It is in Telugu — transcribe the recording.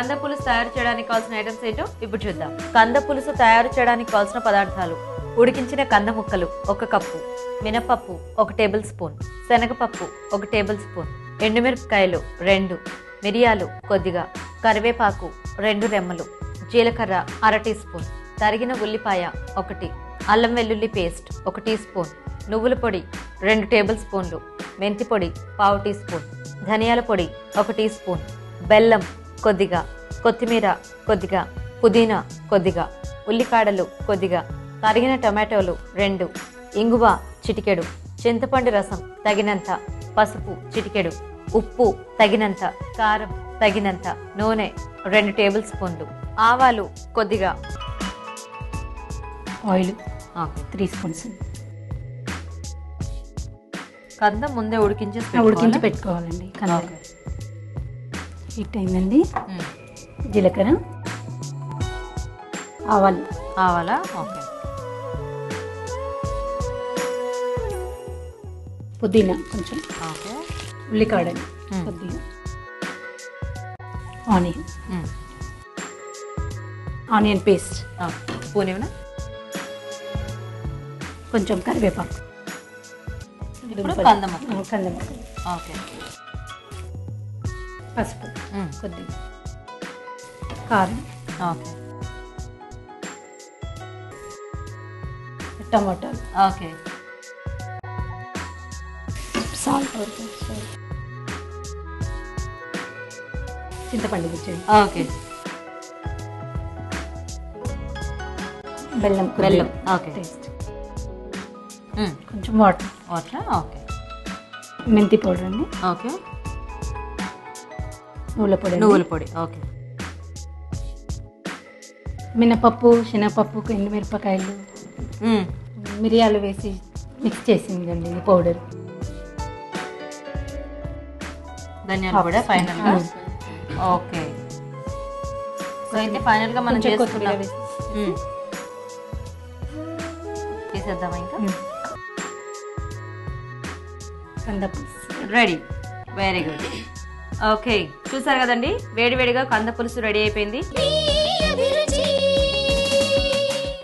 కంద పులుసు తయారు చేయడానికి కావాల్సిన ఐటమ్స్ ఏంటో ఇప్పుడు చూద్దాం. కంద పులుసు తయారు చేయడానికి కావాల్సిన పదార్థాలు. ఉడికించిన కంద ముక్కలు ఒక కప్పు మినపప్పు ఒక టేబుల్ స్పూన్ శనగపప్పు ఒక టేబుల్ స్పూన్ ఎండుమిరపకాయలు రెండు మిరియాలు కొద్దిగా కరివేపాకు రెండు రెమ్మలు జీలకర్ర అర టీ స్పూన్ తరిగిన ఉల్లిపాయ ఒకటి అల్లం వెల్లుల్లి పేస్ట్ ఒక టీ స్పూన్ నువ్వుల పొడి రెండు టేబుల్ స్పూన్లు మెంతి పొడి పావు టీ స్పూన్ ధనియాల పొడి ఒక టీ స్పూన్ బెల్లం కొద్దిగా కొత్తిమీర కొద్దిగా పుదీనా కొద్దిగా ఉల్లికాడలు కొద్దిగా తరిగిన టమాటోలు రెండు ఇంగువ చిటికెడు చింతపండు రసం తగినంత పసుపు చిటికెడు ఉప్పు తగినంత కారం తగినంత నూనె రెండు టేబుల్ స్పూన్లు ఆవాలు కొద్దిగా ఆయిల్ త్రీ స్పూన్స్. కందం ముందే ఉడికించి ఉడికించి పెట్టుకోవాలండి కంద. హీట్ అయిందండి. జీలకర్ర. ఆవాలు. కావాలా ఓకే. పుదీనా కొంచెం. ఓకే. ఉల్లికాడలు మ్మ్. కొద్దిగా ఆనియన్. Onion paste. ఏమైనా కొంచెం కరివేపాకు. ఇప్పుడు దుంపలు. కందం ముక్క. ఆ, కందం ముక్కలు. ఓకే. పసుపు. కొద్దిగా. కారం. ఓకే టమాటాలు. ఓకే. సాల్ట్ చింతపండు గుజ్జండి ఓకే. బెల్లం. బెల్లం. ఓకే. టేస్ట్. కొంచెం వాటర్. అట్లా ఓకే. మెంతి పౌడర్ అండి. ఓకే. నువ్వుల పొడి. నువ్వుల పొడి. ఓకే. మినపప్పు శనగపప్పు ఎండుమిరపకాయలు. మిరియాలు వేసి మిక్స్ చేసిందండి పౌడర్ ధనియాల పొడి ఫైనల్గా? ఓకే. సో అయితే ఫైనల్గా మనం చేసుకున్నాం ఇంకా? కంద పులుసు రెడీ. Very good okay. చూసారు కదండి? వేడివేడిగా కంద పులుసు రెడీ అయిపోయింది.